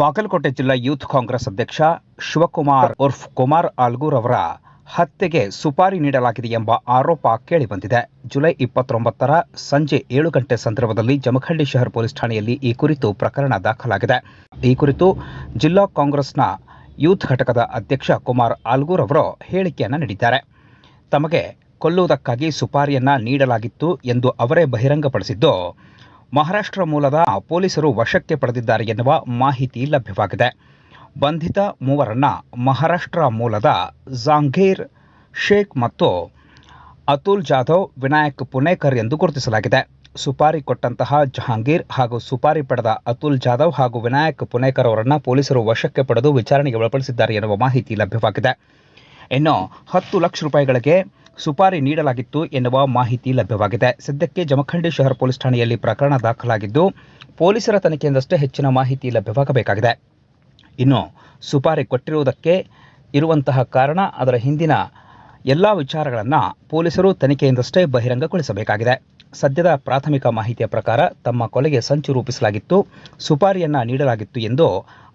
ಬಾಗಲಕೋಟೆ ಜಿಲ್ಲಾ ಯೂತ್ ಕಾಂಗ್ರೆಸ್ ಅಧ್ಯಕ್ಷ ಶಿವಕುಮಾರ್ ಉರ್ಫ್ ಕುಮಾರ್ ಆಲ್ಗೂರ್ ಅವರ ಹತ್ಯೆಗೆ ಸುಪಾರಿ ನೀಡಲಾಗಿದೆ ಎಂಬ ಆರೋಪ ಕೇಳಿಬಂದಿದೆ. ಜುಲೈ ಇಪ್ಪತ್ತೊಂಬತ್ತರ ಸಂಜೆ ಏಳು ಗಂಟೆ ಸಂದರ್ಭದಲ್ಲಿ ಜಮಖಂಡಿ ಶಹರ್ ಪೊಲೀಸ್ ಠಾಣೆಯಲ್ಲಿ ಈ ಕುರಿತು ಪ್ರಕರಣ ದಾಖಲಾಗಿದೆ. ಈ ಕುರಿತು ಜಿಲ್ಲಾ ಕಾಂಗ್ರೆಸ್ನ ಯೂತ್ ಘಟಕದ ಅಧ್ಯಕ್ಷ ಕುಮಾರ್ ಆಲ್ಗೂರ್ ಅವರು ಹೇಳಿಕೆಯನ್ನು ನೀಡಿದ್ದಾರೆ. ತಮಗೆ ಕೊಲ್ಲುವುದಕ್ಕಾಗಿ ಸುಪಾರಿಯನ್ನ ನೀಡಲಾಗಿತ್ತು ಎಂದು ಅವರೇ ಬಹಿರಂಗಪಡಿಸಿದ್ದು ಮಹಾರಾಷ್ಟ್ರ ಮೂಲದ ಪೊಲೀಸರು ವಶಕ್ಕೆ ಪಡೆದಿದ್ದಾರೆ ಎನ್ನುವ ಮಾಹಿತಿ ಲಭ್ಯವಾಗಿದೆ. ಬಂಧಿತ ಮೂವರನ್ನ ಮಹಾರಾಷ್ಟ್ರ ಮೂಲದ ಜಾಂಗೀರ್, ಶೇಖ್ ಮತ್ತು ಅತುಲ್ ಜಾಧವ್, ವಿನಾಯಕ್ ಪುಣೇಕರ್ ಎಂದು ಗುರುತಿಸಲಾಗಿದೆ. ಸುಪಾರಿ ಕೊಟ್ಟಂತಹ ಜಹಾಂಗೀರ್ ಹಾಗೂ ಸುಪಾರಿ ಪಡೆದ ಅತುಲ್ ಜಾಧವ್ ಹಾಗೂ ವಿನಾಯಕ್ ಪುಣೇಕರ್ ಅವರನ್ನು ಪೊಲೀಸರು ವಶಕ್ಕೆ ಪಡೆದು ವಿಚಾರಣೆಗೆ ಒಳಪಡಿಸಿದ್ದಾರೆ ಎನ್ನುವ ಮಾಹಿತಿ ಲಭ್ಯವಾಗಿದೆ. ಇನ್ನು ಹತ್ತು ಲಕ್ಷ ರೂಪಾಯಿಗಳಿಗೆ ಸುಪಾರಿ ನೀಡಲಾಗಿತ್ತು ಎನ್ನುವ ಮಾಹಿತಿ ಲಭ್ಯವಾಗಿದೆ. ಸದ್ಯಕ್ಕೆ ಜಮಖಂಡಿ ಶಹರ್ ಪೊಲೀಸ್ ಠಾಣೆಯಲ್ಲಿ ಪ್ರಕರಣ ದಾಖಲಾಗಿದ್ದು, ಪೊಲೀಸರ ತನಿಖೆಯಿಂದಷ್ಟೇ ಹೆಚ್ಚಿನ ಮಾಹಿತಿ ಲಭ್ಯವಾಗಬೇಕಾಗಿದೆ. ಇನ್ನು ಸುಪಾರಿ ಕೊಟ್ಟಿರುವುದಕ್ಕೆ ಇರುವಂತಹ ಕಾರಣ, ಅದರ ಹಿಂದಿನ ಎಲ್ಲ ವಿಚಾರಗಳನ್ನು ಪೊಲೀಸರು ತನಿಖೆಯಿಂದಷ್ಟೇ ಬಹಿರಂಗಗೊಳಿಸಬೇಕಾಗಿದೆ. ಸದ್ಯದ ಪ್ರಾಥಮಿಕ ಮಾಹಿತಿಯ ಪ್ರಕಾರ ತಮ್ಮ ಕೊಲೆಗೆ ಸಂಚು ರೂಪಿಸಲಾಗಿತ್ತು. ಸುಪಾರಿಯನ್ನು ನೀಡಲಾಗಿತ್ತು ಎಂದು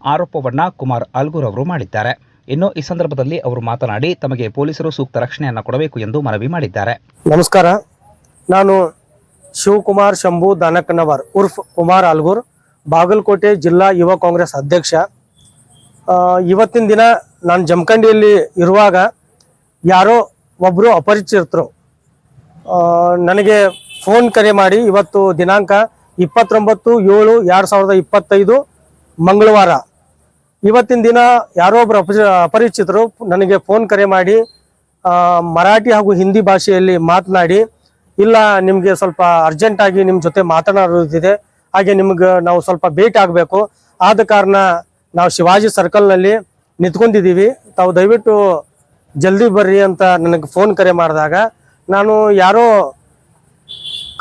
ಆರೋಪವನ್ನು ಕುಮಾರ್ ಅಲ್ಗೂರ್ ಅವರು ಮಾಡಿದ್ದಾರೆ. ಇನ್ನು ಈ ಸಂದರ್ಭದಲ್ಲಿ ಅವರು ಮಾತನಾಡಿ ತಮಗೆ ಪೊಲೀಸರು ಸೂಕ್ತ ರಕ್ಷಣೆಯನ್ನು ಕೊಡಬೇಕು ಎಂದು ಮನವಿ ಮಾಡಿದ್ದಾರೆ. ನಮಸ್ಕಾರ. ನಾನು ಶಿವಕುಮಾರ್ ಶಂಭು ದನಕನವರ್ ಉರ್ಫ್ ಕುಮಾರ್ ಆಲ್ಗೂರ್, ಬಾಗಲಕೋಟೆ ಜಿಲ್ಲಾ ಯುವ ಕಾಂಗ್ರೆಸ್ ಅಧ್ಯಕ್ಷ. ಇವತ್ತಿನ ದಿನ ನಾನು ಜಮಖಂಡಿಯಲ್ಲಿ ಇರುವಾಗ ಯಾರೋ ಒಬ್ಬರು ಅಪರಿಚಿತರು. ನನಗೆ ಫೋನ್ ಕರೆ ಮಾಡಿ ಇವತ್ತು ದಿನಾಂಕ ಇಪ್ಪತ್ತೊಂಬತ್ತು ಏಳು ಎರಡು ಸಾವಿರದ ಇಪ್ಪತ್ತೈದು ಮಂಗಳವಾರ. ಇವತ್ತಿನ ದಿನ ಯಾರೋ ಒಬ್ಬರು ಅಪರಿ ಅಪರಿಚಿತರು ನನಗೆ ಫೋನ್ ಕರೆ ಮಾಡಿ ಮರಾಠಿ ಹಾಗೂ ಹಿಂದಿ ಭಾಷೆಯಲ್ಲಿ ಮಾತನಾಡಿ, ಇಲ್ಲ ನಿಮಗೆ ಸ್ವಲ್ಪ ಅರ್ಜೆಂಟ್ ಆಗಿ ನಿಮ್ಮ ಜೊತೆ ಮಾತನಾಡೋದಿದೆ ಹಾಗೆ ನಿಮ್ಗೆ ನಾವು ಸ್ವಲ್ಪ ಭೇಟಿ ಆಗಬೇಕು. ಆದ ಕಾರಣ ನಾವು ಶಿವಾಜಿ ಸರ್ಕಲ್ನಲ್ಲಿ ನಿಂತ್ಕೊಂಡಿದ್ದೀವಿ. ತಾವು ದಯವಿಟ್ಟು ಜಲ್ದಿ ಬರ್ರಿ ಅಂತ ನನಗೆ ಫೋನ್ ಕರೆ ಮಾಡಿದಾಗ, ನಾನು ಯಾರೋ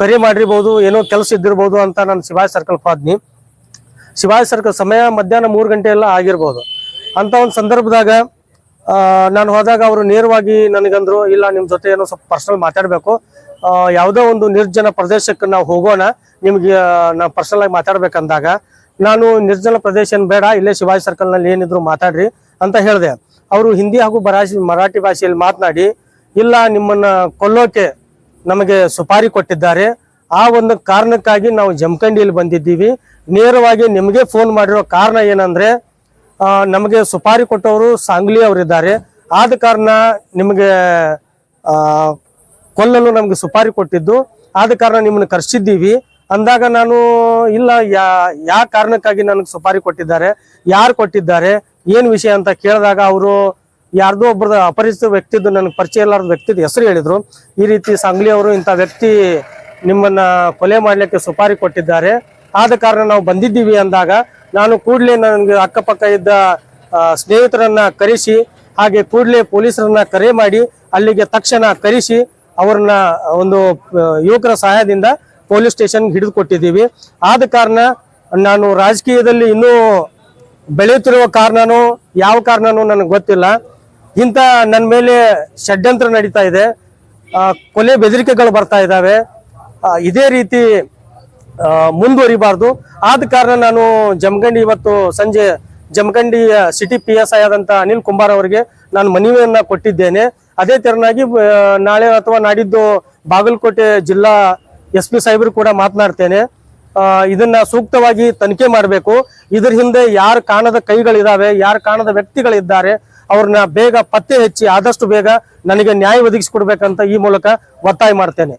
ಕರೆ ಮಾಡಿರ್ಬೋದು, ಏನೋ ಕೆಲಸ ಇದ್ದಿರ್ಬೋದು ಅಂತ ನಾನು ಶಿವಾಜಿ ಸರ್ಕಲ್ ಹೋದ್ನಿ. ಶಿವಾಜಿ ಸರ್ಕಲ್ ಸಮಯ ಮಧ್ಯಾಹ್ನ ಮೂರು ಗಂಟೆ ಎಲ್ಲ ಆಗಿರ್ಬೋದು. ಅಂತ ಒಂದು ಸಂದರ್ಭದಾಗ ನಾನು ಹೋದಾಗ ಅವರು ನೇರವಾಗಿ ನನಗಂದ್ರು, ಇಲ್ಲ ನಿಮ್ಮ ಜೊತೆ ಏನೋ ಸ್ವಲ್ಪ ಪರ್ಸನಲ್ ಮಾತಾಡಬೇಕು. ಯಾವುದೋ ಒಂದು ನಿರ್ಜನ ಪ್ರದೇಶಕ್ಕೆ ನಾವು ಹೋಗೋಣ, ನಿಮ್ಗೆ ನಾವು ಪರ್ಸನಲ್ ಆಗಿ ಮಾತಾಡ್ಬೇಕಂದಾಗ, ನಾನು ನಿರ್ಜನ ಪ್ರದೇಶ ಏನು ಬೇಡ, ಇಲ್ಲೇ ಶಿವಾಜಿ ಸರ್ಕಲ್ನಲ್ಲಿ ಏನಿದ್ರು ಮಾತಾಡ್ರಿ ಅಂತ ಹೇಳಿದೆ. ಅವರು ಹಿಂದಿ ಹಾಗೂ ಬರಾಶಿ ಮರಾಠಿ ಭಾಷೆಯಲ್ಲಿ ಮಾತನಾಡಿ, ಇಲ್ಲ, ನಿಮ್ಮನ್ನ ಕೊಲ್ಲೋಕೆ ನಮಗೆ ಸುಪಾರಿ ಕೊಟ್ಟಿದ್ದಾರೆ ಆ ಒಂದು ಕಾರಣಕ್ಕಾಗಿ ನಾವು ಜಮಖಂಡಿಯಲ್ಲಿ ಬಂದಿದ್ದೀವಿ. ನೇರವಾಗಿ ನಿಮಗೆ ಫೋನ್ ಮಾಡಿರೋ ಕಾರಣ ಏನಂದ್ರೆ ನಮಗೆ ಸುಪಾರಿ ಕೊಟ್ಟವರು ಸಾಂಗ್ಲಿ ಅವರಿದ್ದಾರೆ. ಆದ ಕಾರಣ ನಿಮಗೆ ಕೊಲ್ಲಲು ನಮಗೆ ಸುಪಾರಿ ಕೊಟ್ಟಿದ್ದು. ಆದ ಕಾರಣ ನಿಮ್ಮನ್ನು ಕರೆಸಿದ್ದೀವಿ. ಅಂದಾಗ ನಾನು, ಇಲ್ಲ, ಯಾ ಯಾವ ಕಾರಣಕ್ಕಾಗಿ ನನಗೆ ಸುಪಾರಿ ಕೊಟ್ಟಿದ್ದಾರೆ, ಯಾರು ಕೊಟ್ಟಿದ್ದಾರೆ, ಏನು ವಿಷಯ ಅಂತ ಕೇಳಿದಾಗ ಅವರು ಯಾರ್ದೋ ಒಬ್ಬರದ ಅಪರಿಚಿತ ವ್ಯಕ್ತಿದ್ದು, ನನಗೆ ಪರಿಚಯ ಇಲ್ಲಾರ್ದ ವ್ಯಕ್ತಿದ್ದು ಹೆಸರು ಹೇಳಿದರು. ಈ ರೀತಿ ಸಾಂಗ್ಲಿ ಅವರು ಇಂಥ ವ್ಯಕ್ತಿ ನಿಮ್ಮನ್ನ ಕೊಲೆ ಮಾಡಲಿಕ್ಕೆ ಸುಪಾರಿ ಕೊಟ್ಟಿದ್ದಾರೆ. ಆದ ಕಾರಣ ನಾವು ಬಂದಿದ್ದೀವಿ ಅಂದಾಗ ನಾನು ಕೂಡಲೇ ನನಗೆ ಅಕ್ಕಪಕ್ಕ ಇದ್ದ ಸ್ನೇಹಿತರನ್ನ ಕರೆಸಿ, ಹಾಗೆ ಕೂಡಲೇ ಪೊಲೀಸರನ್ನ ಕರೆ ಮಾಡಿ, ಅಲ್ಲಿಗೆ ತಕ್ಷಣ ಕರೆಸಿ ಅವ್ರನ್ನ ಒಂದು ಯುವಕರ ಸಹಾಯದಿಂದ ಪೊಲೀಸ್ ಸ್ಟೇಷನ್ ಹಿಡಿದು ಕೊಟ್ಟಿದ್ದೀವಿ ಆದ ಕಾರಣ ನಾನು ರಾಜಕೀಯದಲ್ಲಿ ಇನ್ನೂ ಬೆಳೆಯುತ್ತಿರುವ ಕಾರಣನೂ, ಯಾವ ಕಾರಣನೂ ನನಗೆ ಗೊತ್ತಿಲ್ಲ. ಇಂಥ ನನ್ನ ಮೇಲೆ ಷಡ್ಯಂತ್ರ ನಡೀತಾ ಇದೆ. ಕೊಲೆ ಬೆದರಿಕೆಗಳು ಬರ್ತಾ ಇದ್ದಾವೆ. ಇದೇ ರೀತಿ ಮುಂದುವರಿಬಾರ್ದು. ಆದ ಕಾರಣ ನಾನು ಜಮಖಂಡಿ ಇವತ್ತು ಸಂಜೆ Jamkhandi city P S I ಆದಂತ ಅನಿಲ್ ಕುಂಬಾರ್ ಅವರಿಗೆ ನಾನು ಮನವಿಯನ್ನ ಕೊಟ್ಟಿದ್ದೇನೆ. ಅದೇ ತೆರನಾಗಿ ನಾಳೆ ಅಥವಾ ನಾಡಿದ್ದು ಬಾಗಲಕೋಟೆ ಜಿಲ್ಲಾ ಎಸ್ ಪಿ ಸಾಹೇಬರು ಕೂಡ ಮಾತನಾಡ್ತೇನೆ. ಇದನ್ನ ಸೂಕ್ತವಾಗಿ ತನಿಖೆ ಮಾಡಬೇಕು. ಇದರ ಹಿಂದೆ ಯಾರು ಕಾಣದ ಕೈಗಳಿದಾವೆ, ಯಾರು ಕಾಣದ ವ್ಯಕ್ತಿಗಳಿದ್ದಾರೆ, ಅವ್ರನ್ನ ಬೇಗ ಪತ್ತೆ ಹಚ್ಚಿ ಆದಷ್ಟು ಬೇಗ ನನಗೆ ನ್ಯಾಯ ಒದಗಿಸಿಕೊಡ್ಬೇಕಂತ ಈ ಮೂಲಕ ಒತ್ತಾಯ ಮಾಡ್ತೇನೆ.